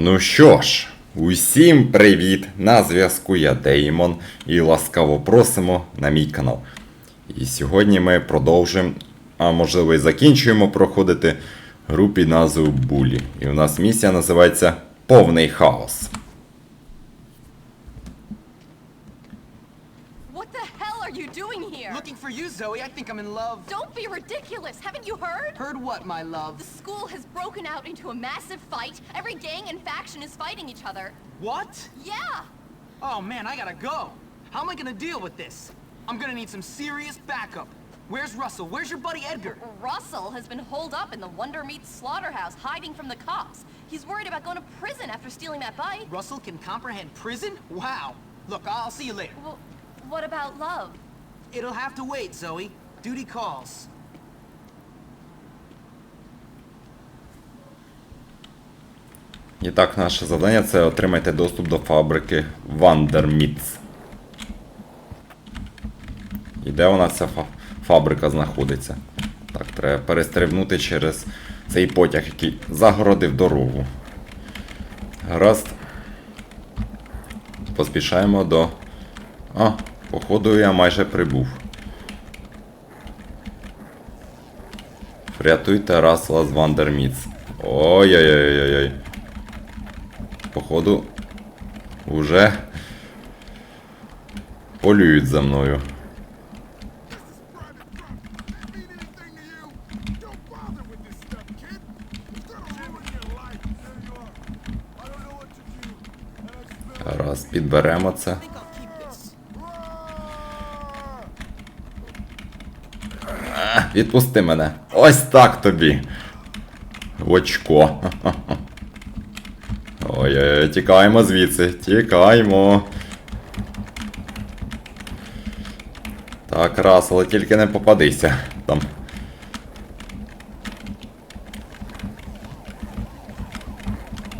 Ну що ж, усім привіт! На зв'язку я Деймон і ласкаво просимо на мій канал. І сьогодні ми продовжимо, а можливо і закінчуємо проходити гру під назвою Булі. І у нас місія називається Повний хаос. Zoe. I think I'm in love. Don't be ridiculous. Haven't you heard? Heard what, my love? The school has broken out into a massive fight. Every gang and faction is fighting each other. What? Yeah. Oh man, I gotta go. How am I gonna deal with this? I'm gonna need some serious backup. Where's Russell? Where's your buddy Edgar? Russell has been holed up in the Wonder Meat slaughterhouse, hiding from the cops. He's worried about going to prison after stealing that bike. Russell can comprehend prison? Wow. Look, I'll see you later. Well, what about love? It'll have to wait, Zoe. Duty calls. І так, наше завдання це отримайте доступ до фабрики Вандермітс. І де у нас ця фа- фабрика знаходиться? Так, треба перестрибнути через цей потяг, який загородив дорогу. Гаразд. Поспішаємо до. А, походу я майже прибув. Врятуйте Расла з Вандермітс. Ой-ой-ой-ой-ой. Походу, уже полюють за мною. mean anything to you? Don't bother with this stuff, kid. It's gonna ruin your life. There you are. I don't know what to do. And I smell Раз, підберемо це. I think I'll keep this. Roar! Відпусти мене. Ось так тобі. В очко. Ой-ой-ой, тікаємо звідси. Тікаємо. Так, раз, але тільки не попадися. Там.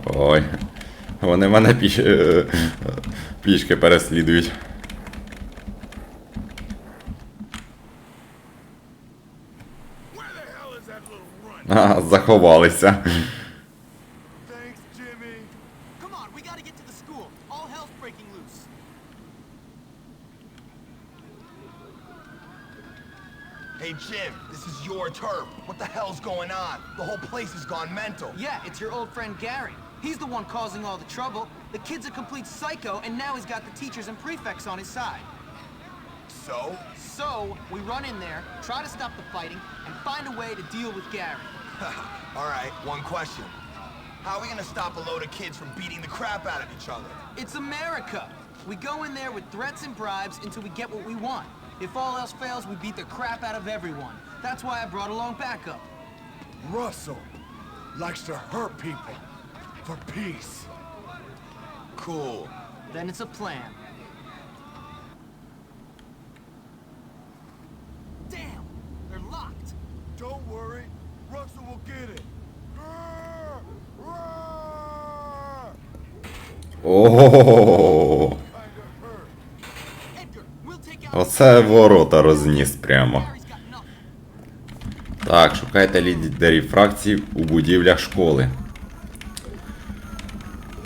Ой. Вони мене піш... е, пішки переслідують. Loose. Hey Jim, this is your turf. What the hell's going on? The whole place has gone mental. Yeah, it's your old friend Gary. He's the one causing all the trouble. The kid's a complete psycho, and now he's got the teachers and prefects on his side. So? So, we run in there, try to stop the fighting, and find a way to deal with Gary. Alright, one question. How are we gonna stop a load of kids from beating the crap out of each other? It's America! We go in there with threats and bribes until we get what we want. If all else fails, we beat the crap out of everyone. That's why I brought along backup. Russell likes to hurt people for peace. Cool. Then it's a plan. Ого. Оце ворота розніс прямо. Так, шукайте лідерів фракцій у будівлях школи.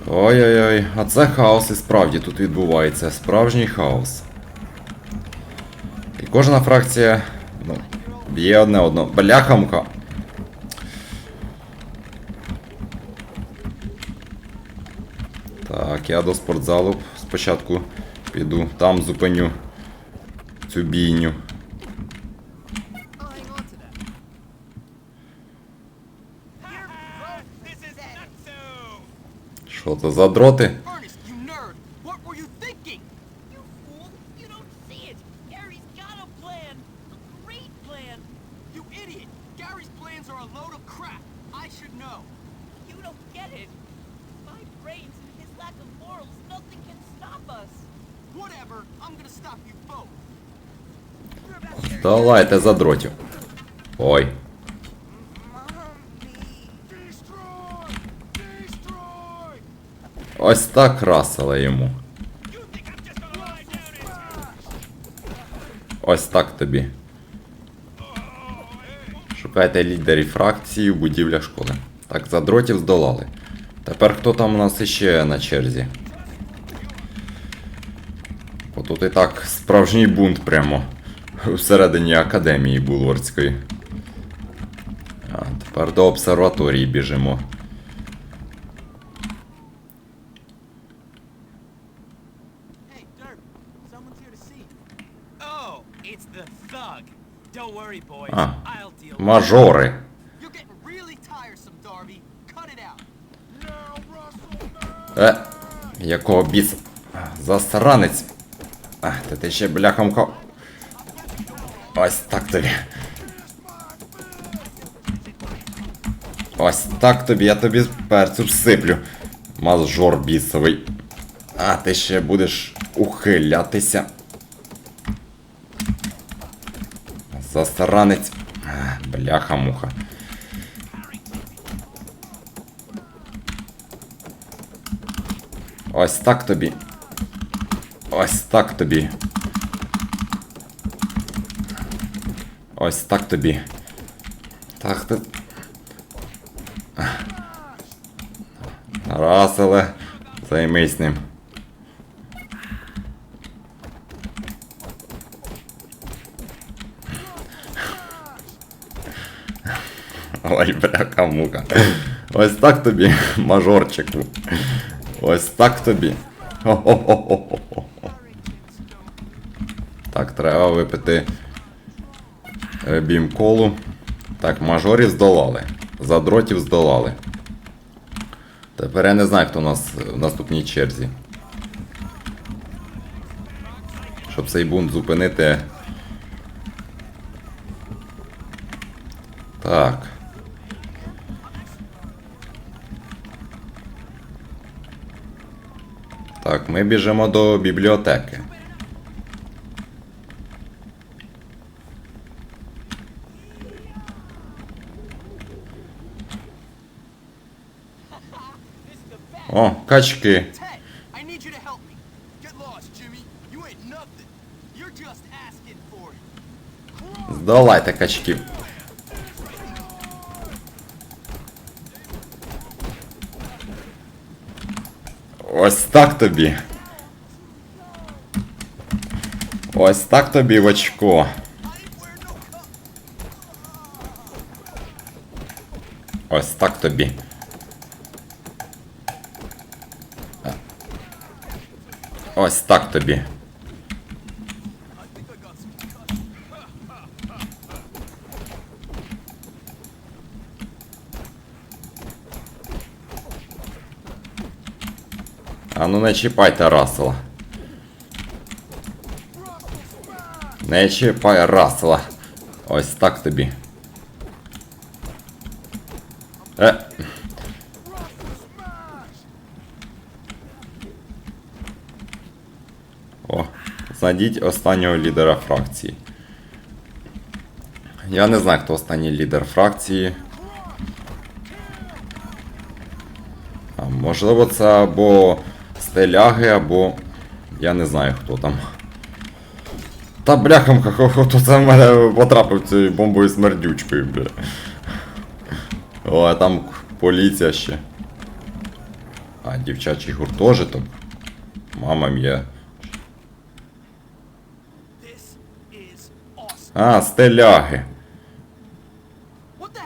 Ой-ой-ой, а це хаос і справді тут відбувається. Справжній хаос. І кожна фракція. Ну, б'є одне одно. Бляхамка. Так, я до спортзалу спочатку піду, там зупиню цю бійню. Що це за дроти? Get it! Lack of morals, nothing can stop us! Whatever, I'm gonna stop you both! Давайте за. Ой. Ось так расила йому. Ось так тобі. Шукайте лідерів фракції в будівлях школи. Так, за дротів здолали. Тепер хто там у нас іще на черзі? Бо тут і так справжній бунт прямо всередині академії Булворської. А, тепер до обсерваторії біжимо. Hey, Dirk, Е, якого біса? Засранець. А, та ти ще бляхом ко. Ось так тобі. Ось так тобі, я тобі перцю всиплю. Мажор бісовий. А, ти ще будеш ухилятися. Засранець. Бляха-муха. Ось так тобі. Ось так тобі. Ось так тобі. Так ти. Раселе, займись ним. Ой, бляха мука. Ось так тобі, мажорчику. Ось так тобі. Хо-хо-хо-хо-хо. Так, треба випити е, бімколу. Так, мажорів здолали. Задротів здолали. Тепер я не знаю, хто у нас в наступній черзі. Щоб цей бунт зупинити. Так. Так, ми біжимо до бібліотеки. О, качки. Ted, I Так тобі. Ось так тобі в очко. Ось так тобі. Ось так тобі. А ну не чіпайте Рассела. Не чіпай Рассела. Ось так тобі. Е. О, знайдіть останнього лідера фракції. Я не знаю, хто останній лідер фракції. А, можливо, це або стеляги, або. Я не знаю хто там. Та бляхам, хто це в мене потрапив цією бомбою смердючкою, бля. О, а там поліція ще. А, дівчачий гуртожиток. Мама awesome. А, стеляги. What the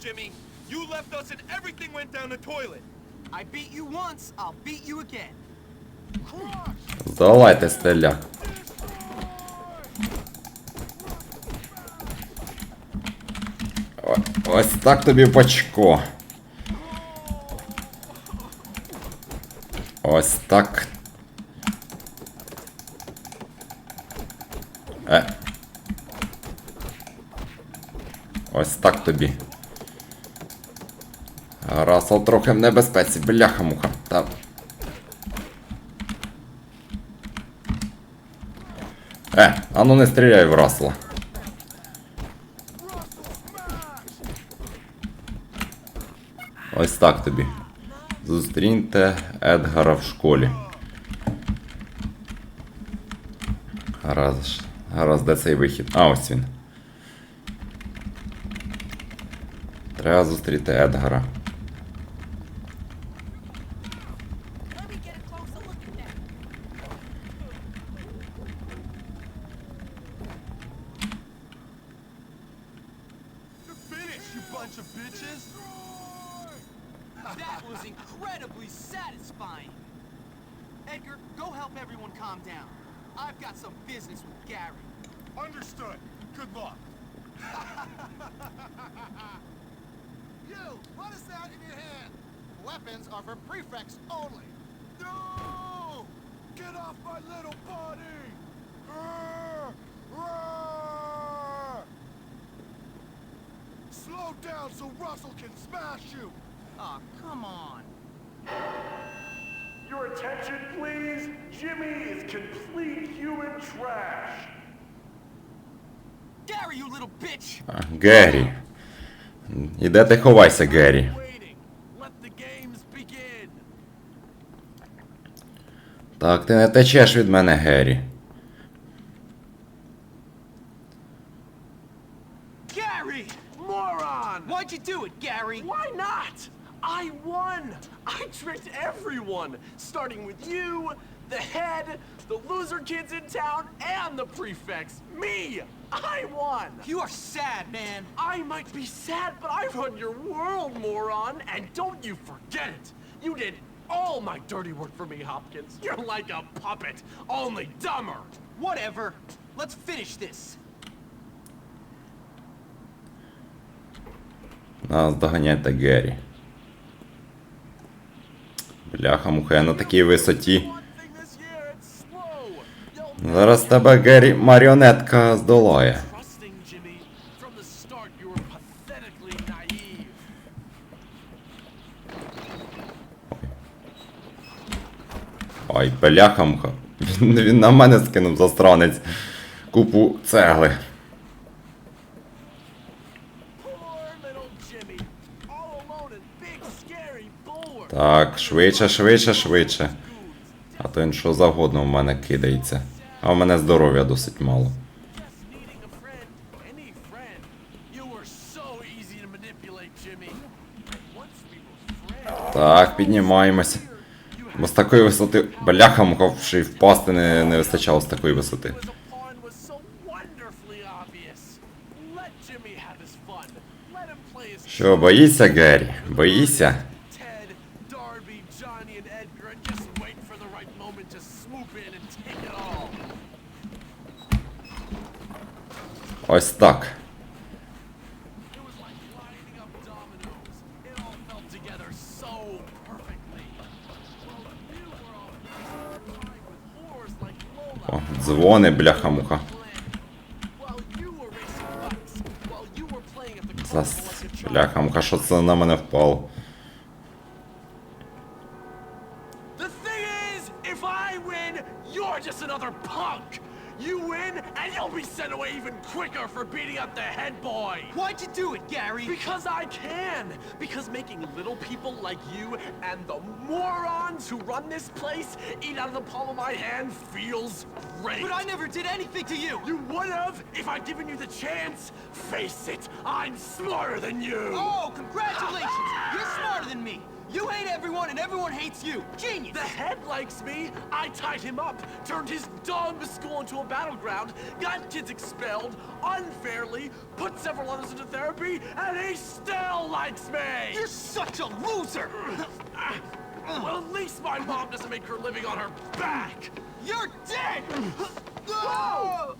Jimmy! You left us and everything went down the toilet! I beat you once, I'll beat you again. Здолайте стеляг. О- Ось так тобі бачко. Ось так. Е. Ось так тобі. Расал трохи в небезпеці, бляха-муха. Та Е, а ну не стріляй в Расла. Ось так тобі. Зустріньте Едгара в школі. Гаразд. Гаразд, де цей вихід? А, ось він. Треба зустріти Едгара. Slow down so Russell can smash you! Aw, come on. Your attention, please. Jimmy is complete human trash. Gary, you little bitch! А, Геррі. Іде ти ховайся, Геррі. Waiting. Let the games begin. Так, ти не течеш від мене, Геррі. everyone! Starting with you, the head, the loser kids in town, and the prefects. Me! I won! You are sad, man. I might be sad, but I run your world, moron! And don't you forget it! You did all my dirty work for me, Hopkins. You're like a puppet, only dumber! Whatever. Let's finish this. Нас доганяйте Геррі. Бляха, муха, я на такій висоті. Зараз тебе Геррі маріонетка здолає. Ой, бляха, муха. Він, він на мене скинув засранець. Купу цегли. Так, швидше, швидше, швидше. А то він що завгодно в мене кидається. А в мене здоров'я досить мало. Так, піднімаємось. Бо з такої висоти. Бляха, муха, ще й впасти не, не вистачало з такої висоти. Що, боїшся, Геррі? Боїшся? Darby, Johnny, and Edgar, and just wait for the right moment to swoop in and take it all. Ось так. It was like lining up dominoes. It all fell together making little people like you and the morons who run this place eat out of the palm of my hand feels great! But I never did anything to you! You would have if I'd given you the chance! Face it, I'm smarter than you! Oh, congratulations! You're smarter than me! You hate everyone and everyone hates you! Genius! The head likes me. I tied him up, turned his dumb school into a battleground, got kids expelled unfairly, put several others into therapy, and he still likes me! You're such a loser! Well, at least my mom doesn't make her living on her back! You're dead! Whoa!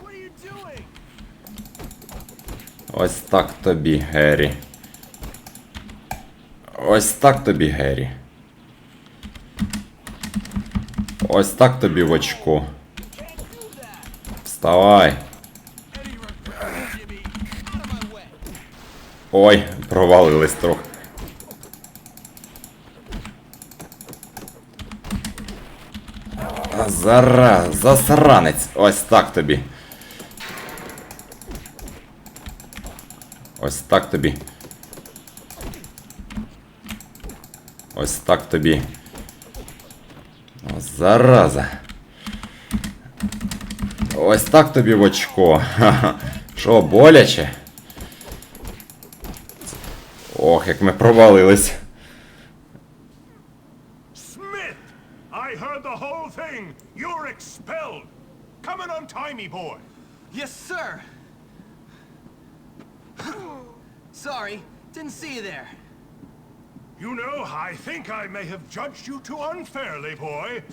What are you doing? Ось так тобі, Геррі. Ось так тобі, Геррі. Ось так тобі в очко. Вставай. Ой, провалились трохи. А, Зара, засранець. Ось так тобі. Ось так тобі. Ось так тобі. О, зараза. Ось так тобі в очко. Що, боляче? Ох, як ми провалились. Smith! I heard the whole thing! You're expelled! Come on timey, boy! Yes, sir. Sorry, didn't see you there. You know, I think I may have judged you too unfairly, boy.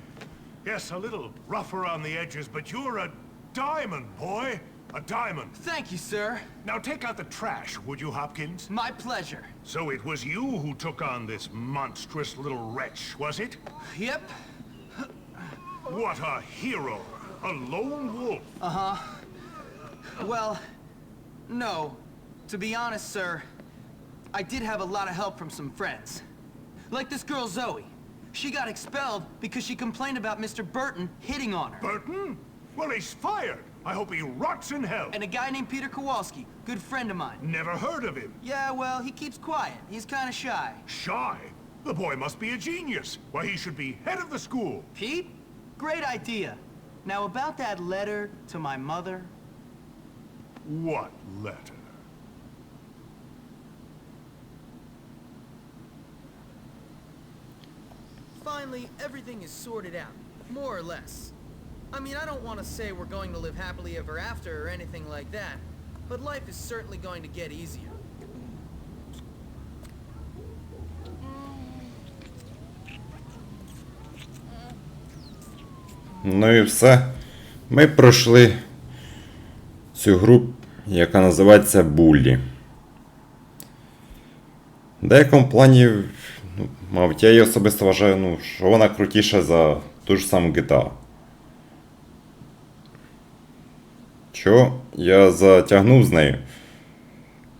Yes, a little rough around the edges, but you're a diamond, boy. A diamond. Thank you, sir. Now take out the trash, would you, Hopkins? My pleasure. So it was you who took on this monstrous little wretch, was it? Yep. What a hero! A lone wolf! Uh-huh. Well, no. To be honest, sir, I did have a lot of help from some friends. Like this girl Zoe. She got expelled because she complained about Mr. Burton hitting on her. Burton? Well, he's fired. I hope he rots in hell. And a guy named Peter Kowalski, good friend of mine. Never heard of him. Yeah, well, he keeps quiet. He's kind of shy. Shy? The boy must be a genius. Why, he should be head of the school. Pete? Great idea. Now, about that letter to my mother. What letter? Finally, everything is sorted out, more or less. I mean, I don't want to say we're going to live happily ever after or anything like that, but life is certainly going to get easier. Ну і все. Ми пройшли цю гру, яка називається Буллі. В деякому плані, ну, мабуть, я її особисто вважаю, ну, що вона крутіша за ту ж саму GTA. Чого я затягнув з нею?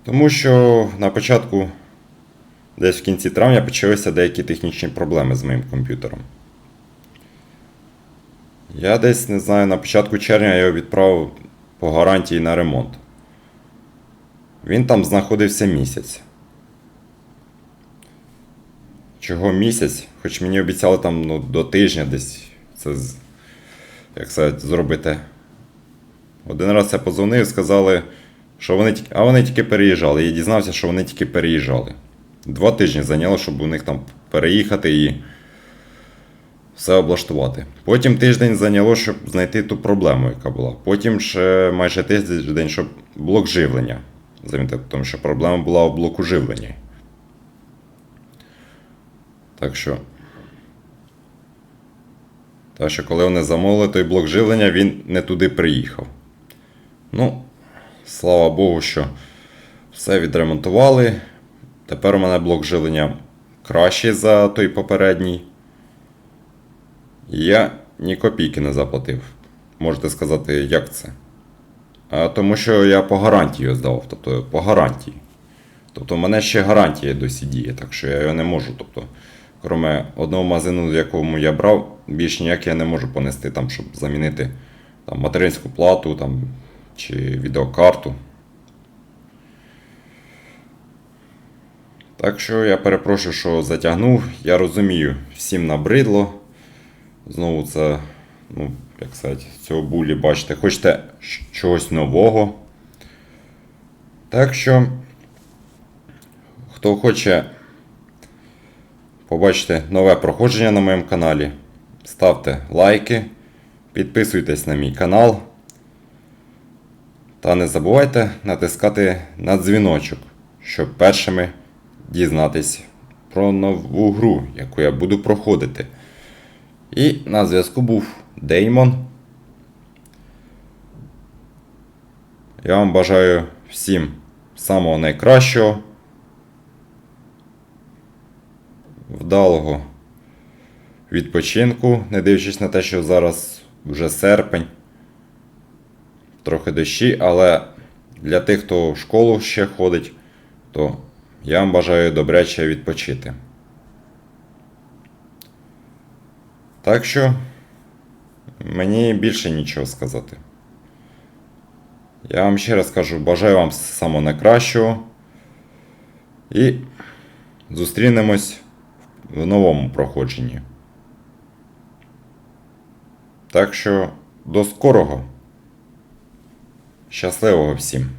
Тому що на початку, десь в кінці травня, почалися деякі технічні проблеми з моїм комп'ютером. Я десь не знаю, на початку червня я його відправив по гарантії на ремонт. Він там знаходився місяць. Чого місяць? Хоч мені обіцяли там ну, до тижня десь це як сказати, зробити. Один раз я позвонив, сказали, що вони. А вони тільки переїжджали. Я дізнався, що вони тільки переїжджали. Два тижні зайняло, щоб у них там переїхати і все облаштувати. Потім тиждень зайняло, щоб знайти ту проблему, яка була. Потім ще майже тиждень, щоб блок живлення замінити, тому що проблема була у блоку живлення. Так що. Так що, коли вони замовили той блок живлення, він не туди приїхав. Ну, слава Богу, що все відремонтували. Тепер у мене блок живлення кращий за той попередній. Я ні копійки не заплатив. Можете сказати, як це? А, тому що я по гарантії здавав, тобто по гарантії. Тобто в мене ще гарантія досі діє, так що я його не можу. Тобто, крім одного магазину, в якому я брав, більш ніяк я не можу понести, там, щоб замінити там, материнську плату там, чи відеокарту. Так що я перепрошую, що затягнув. Я розумію, всім набридло. Знову це, ну, як сказати, цього булі бачите, хочете чогось нового. Так що, хто хоче побачити нове проходження на моєму каналі, ставте лайки, підписуйтесь на мій канал. Та не забувайте натискати на дзвіночок, щоб першими дізнатись про нову гру, яку я буду проходити. І на зв'язку був Деймон. Я вам бажаю всім самого найкращого. Вдалого відпочинку, не дивлячись на те, що зараз вже серпень. Трохи дощі, але для тих, хто в школу ще ходить, то я вам бажаю добряче відпочити. Так що мені більше нічого сказати. Я вам ще раз кажу, бажаю вам самого найкращого. І зустрінемось в новому проходженні. Так що до скорого. Щасливого всім!